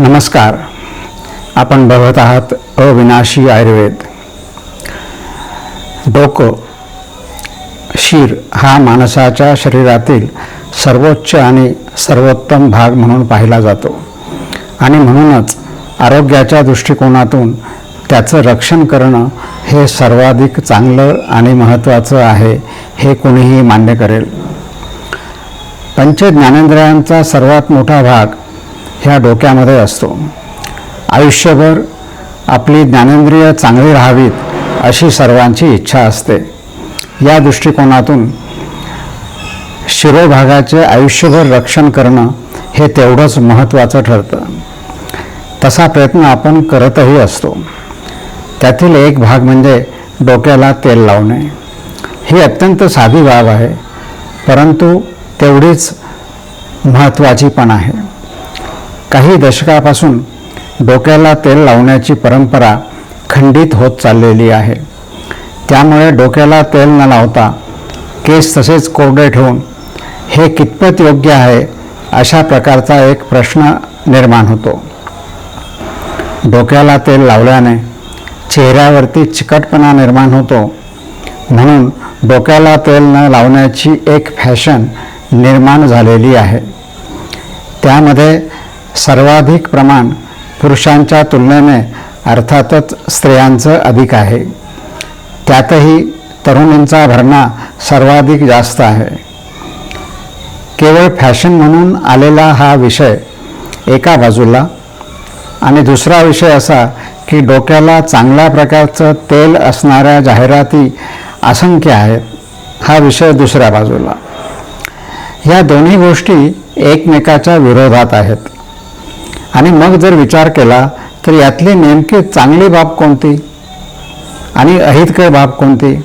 नमस्कार. आपण बघत आहात अविनाशी आयुर्वेद. डोकं शिर हा माणसाच्या शरीरातील सर्वोच्च आणि सर्वोत्तम भाग म्हणून पाहिला जातो. आणि म्हणूनच आरोग्याच्या दृष्टिकोनातून त्याचं रक्षण करणं हे सर्वाधिक चांगलं आणि महत्त्वाचं आहे हे कोणीही मान्य करेल. पंच ज्ञानेंद्रियांचा सर्वात मोठा भाग ह्या डोक्यामध्ये असतो. आयुष्यभर आपली ज्ञानेंद्रिय चांगली राहावीत अशी सर्वांची इच्छा असते. या दृष्टिकोनातून शिरोभागाचे आयुष्यभर रक्षण करणं हे तेवढंच महत्त्वाचं ठरतं. तसा प्रयत्न आपण करतही असतो. त्यातील एक भाग म्हणजे डोक्याला तेल लावणे. ही अत्यंत साधी बाब आहे परंतु तेवढीच महत्त्वाची पण आहे. काही दशकापासून डोक्याला तेल लावण्याची परंपरा खंडित होत चाललेली आहे. त्यामुळे डोक्याला तेल न लावता केस तसेच कोरडे ठेवून हे कितपत योग्य आहे अशा प्रकारचा एक प्रश्न निर्माण होतो. डोक्याला तेल लावल्याने चेहऱ्यावरती चिकटपणा निर्माण होतो. म्हणून डोक्याला तेल न लावण्याची एक फॅशन निर्माण झालेली आहे. त्यामध्ये सर्वाधिक प्रमाण पुरुषांच्या तुलनेने अर्थातच स्त्रियांचं अधिक आहे. त्यातही तरुणींचा भरणा सर्वाधिक जास्त आहे. केवळ फॅशन म्हणून आलेला हा विषय एका बाजूला आणि दुसरा विषय असा की डोक्याला चांगल्या प्रकारचं तेल असणाऱ्या जाहिराती असंख्य आहेत हा विषय दुसऱ्या बाजूला. ह्या दोन्ही गोष्टी एकमेकाच्या विरोधात आहेत. आणि मग जर विचार केला तर यातली नेमकी चांगली बाब कोणती? आणि अहितकर बाब कोणती?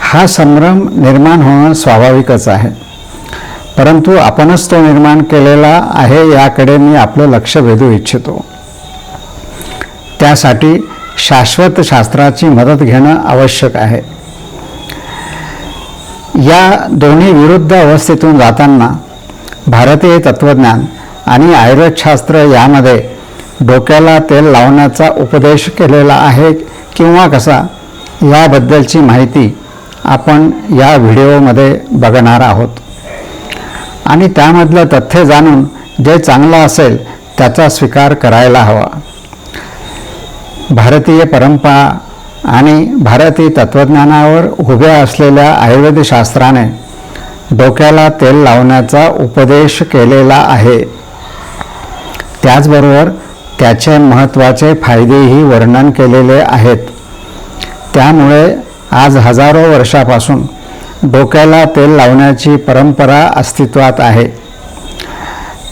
हा संभ्रम निर्माण होणं स्वाभाविकच आहे. परंतु आपणच तो निर्माण केलेला आहे याकडे मी आपलं लक्ष वेधू इच्छितो. त्यासाठी शाश्वत शास्त्राची मदत घेणं आवश्यक आहे. या दोन्ही विरुद्ध अवस्थेतून जाताना भारतीय तत्त्वज्ञान आणि आयुर्वेदशास्त्र यामध्ये डोक्याला तेल लावण्याचा उपदेश केलेला आहे किंवा कसा याबद्दलची माहिती आपण या व्हिडिओमध्ये बघणार आहोत. आणि त्यामधलं तथ्य जाणून जे चांगलं असेल त्याचा स्वीकार करायला हवा. भारतीय परंपरा आणि भारतीय तत्त्वज्ञानावर उभ्या असलेल्या आयुर्वेदशास्त्राने डोक्याला तेल लावण्याचा उपदेश केलेला आहे. त्याचबरोबर त्याचे महत्त्वाचे फायदेही वर्णन केलेले आहेत. त्यामुळे आज हजारो वर्षापासून डोक्याला तेल लावण्याची परंपरा अस्तित्वात आहे.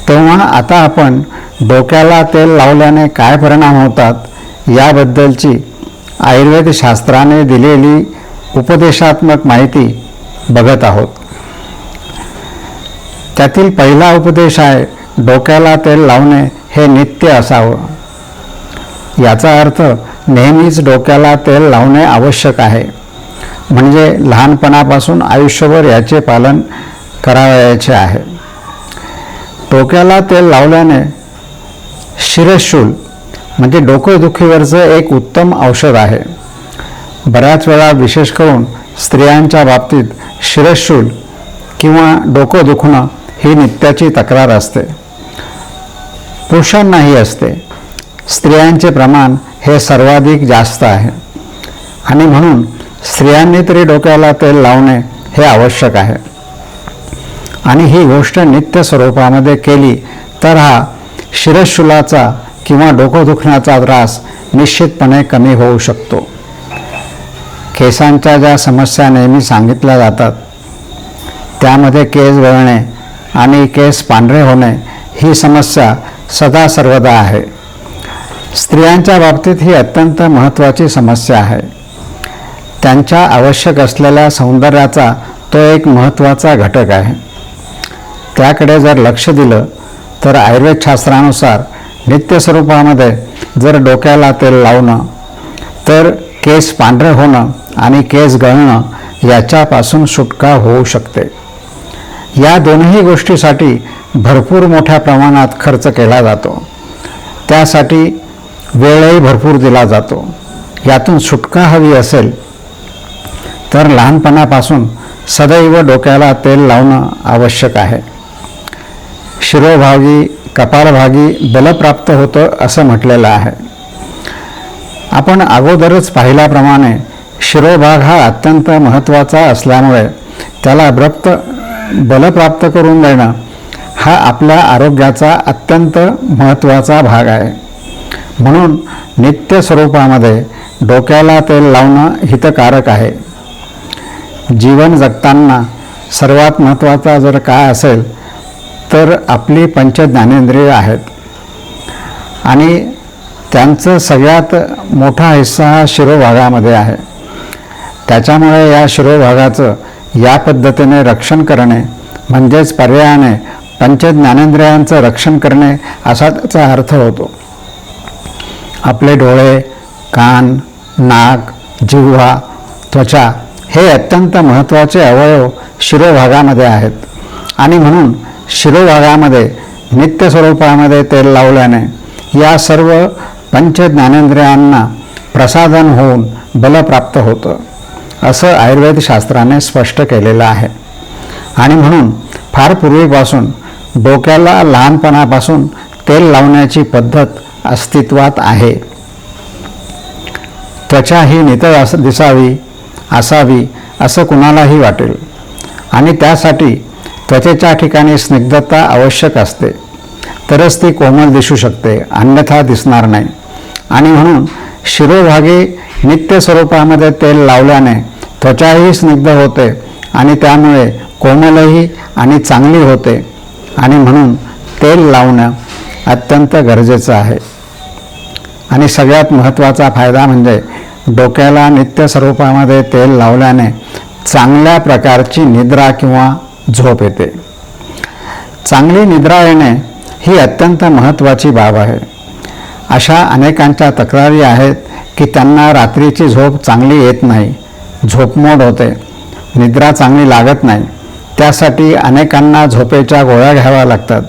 तेव्हा आता आपण डोक्याला तेल लावल्याने काय परिणाम होतात याबद्दलची आयुर्वेद शास्त्राने दिलेली उपदेशात्मक माहिती बघत आहोत. त्यातील पहिला उपदेश आहे डोक्याला तेल लावणे हे नित्य असावं. याचा अर्थ नेहमीच डोक्याला तेल लावणे आवश्यक आहे. म्हणजे लहानपणापासून आयुष्यभर याचे पालन करावयाचे आहे. डोक्याला तेल लावल्याने शिरशूल म्हणजे डोकेदुखीवरचं एक उत्तम औषध आहे. बऱ्याच वेळा विशेष करून स्त्रियांच्या बाबतीत शिरशूल किंवा डोकं दुखणं ही नित्याची तक्रार असते. पुरुषांनाही असते. स्त्रियांचे प्रमाण हे सर्वाधिक जास्त आहे. आणि म्हणून स्त्रियांनी तरी डोक्याला तेल लावणे हे आवश्यक आहे. आणि ही गोष्ट नित्य स्वरूपामध्ये केली तर हा शिरशुलाचा किंवा डोकं दुखण्याचा त्रास निश्चितपणे कमी होऊ शकतो. केसांच्या ज्या समस्या नेहमी सांगितल्या जातात त्यामध्ये केस गळणे आणि केस पांढरे होणे ही समस्या सदा सर्वदा आहे. स्त्रियांच्या बाबतीत ही अत्यंत महत्त्वाची समस्या आहे. त्यांच्या आवश्यक असलेल्या सौंदर्याचा तो एक महत्त्वाचा घटक आहे. त्याकडे जर लक्ष दिलं तर आयुर्वेदशास्त्रानुसार नित्यस्वरूपामध्ये जर डोक्याला तेल लावणं तर केस पांढरे होणं आणि केस गळणं याच्यापासून सुटका होऊ शकते. या दोन्ही गोष्टीसाठी भरपूर मोठ्या प्रमाणात खर्च केला जातो. त्यासाठी वेळही भरपूर दिला जातो. यातून सुटका हवी असेल तर लहानपणापासून सदैव डोक्याला तेल लावणं आवश्यक आहे. शिरोभागी कपाळभागी बल प्राप्त होतं असं म्हटलेलं आहे. आपण अगोदरच पाहिल्याप्रमाणे शिरोभाग हा अत्यंत महत्त्वाचा असल्यामुळे त्याला अब्रप्त बल प्राप्त करून देणं हा आपल्या आरोग्याचा अत्यंत महत्त्वाचा भाग आहे. म्हणून नित्य स्वरूपामध्ये डोक्याला तेल लावणं हितकारक आहे. जीवन जगताना सर्वात महत्त्वाचा जर काय असेल तर आपली पंचज्ञानेंद्रिय आहेत. आणि त्यांचं सगळ्यात मोठा हिस्सा हा शिरोभागामध्ये आहे. त्याच्यामुळे या शिरोभागाचं या पद्धतीने रक्षण करणे म्हणजेच पर्यायाने पंचज्ञानेंद्रियांचं रक्षण करणे असा त्याचा अर्थ होतो. आपले डोळे कान नाक जिव्हा त्वचा हे अत्यंत महत्त्वाचे अवयव शिरोभागामध्ये आहेत. आणि म्हणून शिरोभागामध्ये नित्य स्वरूपामध्ये तेल लावल्याने या सर्व पंचज्ञानेंद्रियांना प्रसादन होऊन बल प्राप्त होतं. असं आयुर्वेद शास्त्राने स्पष्ट केलेलं आहे. आणि म्हणून फार पूर्वीपासून डोक्याला लहानपणापासून तेल लावण्याची पद्धत अस्तित्वात आहे. त्वचा ही नितळ अस दिसावी असावी असं कुणालाही वाटेल. आणि त्यासाठी त्वचेच्या ठिकाणी स्निग्धता आवश्यक असते. तरच ती कोमल दिसू शकते अन्यथा दिसणार नाही. आणि म्हणून शिरोभागी नित्य स्वरूपामध्ये तेल लावल्याने त्वचाही स्निग्ध होते आणि त्यामुळे कोमलही आणि चांगली होते. आणि म्हणून तेल लावणं अत्यंत गरजेचं आहे. आणि सगळ्यात महत्त्वाचा फायदा म्हणजे डोक्याला नित्य स्वरूपामध्ये तेल लावल्याने चांगल्या प्रकारची निद्रा किंवा झोप येते. चांगली निद्रा येणे ही अत्यंत महत्त्वाची बाब आहे. अशा अनेकांच्या तक्रारी आहेत की त्यांना रात्रीची झोप चांगली येत नाही. झोपमोड होते. निद्रा चांगली लागत नाही. त्यासाठी अनेकांना झोपेच्या गोळ्या घ्याव्या लागतात.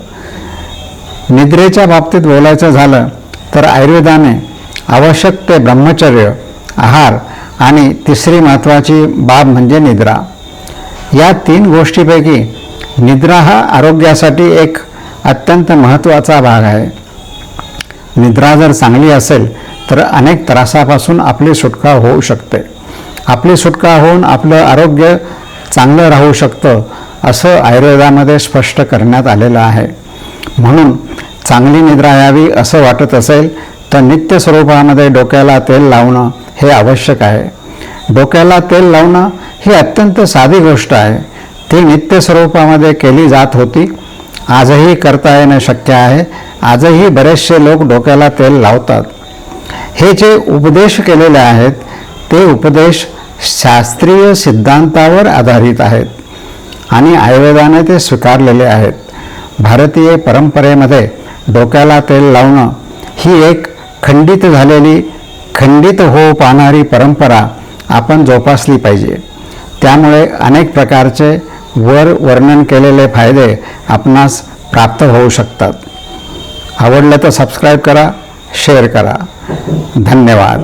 निद्रेच्या बाबतीत बोलायचं झालं तर आयुर्वेदाने आवश्यक ते ब्रह्मचर्य आहार आणि तिसरी महत्त्वाची बाब म्हणजे निद्रा. या तीन गोष्टीपैकी निद्रा हा आरोग्यासाठी एक अत्यंत महत्त्वाचा भाग आहे. निद्रा जर चांगली असेल तर अनेक त्रासापासून आपली सुटका होऊ शकते. आपली सुटका होऊन आपलं आरोग्य चांगलं राहू शकतं असं आयुर्वेदामध्ये स्पष्ट करण्यात आलेलं आहे. म्हणून चांगली निद्रा यावी असं वाटत असेल तर नित्य स्वरूपामध्ये डोक्याला तेल लावणं हे आवश्यक आहे. डोक्याला तेल लावणं ही अत्यंत साधी गोष्ट आहे. ती नित्य स्वरूपामध्ये केली जात होती. आजही करता येणं शक्य आहे. आजही बरेचसे लोक डोक्याला तेल लावतात. हे जे उपदेश केलेले आहेत ते उपदेश शास्त्रीय सिद्धांतावर आधारित आहेत आणि आयुर्वेदाने ते स्वीकारलेले आहेत. भारतीय परंपरेमध्ये डोक्याला तेल लावणं ही एक खंडित झालेली खंडित हो पाहणारी परंपरा आपण जोपासली पाहिजे. त्यामुळे अनेक प्रकारचे वर वर्णन केलेले फायदे आपणास प्राप्त होऊ शकतात. आवडलं तर सबस्क्राईब करा शेअर करा. धन्यवाद.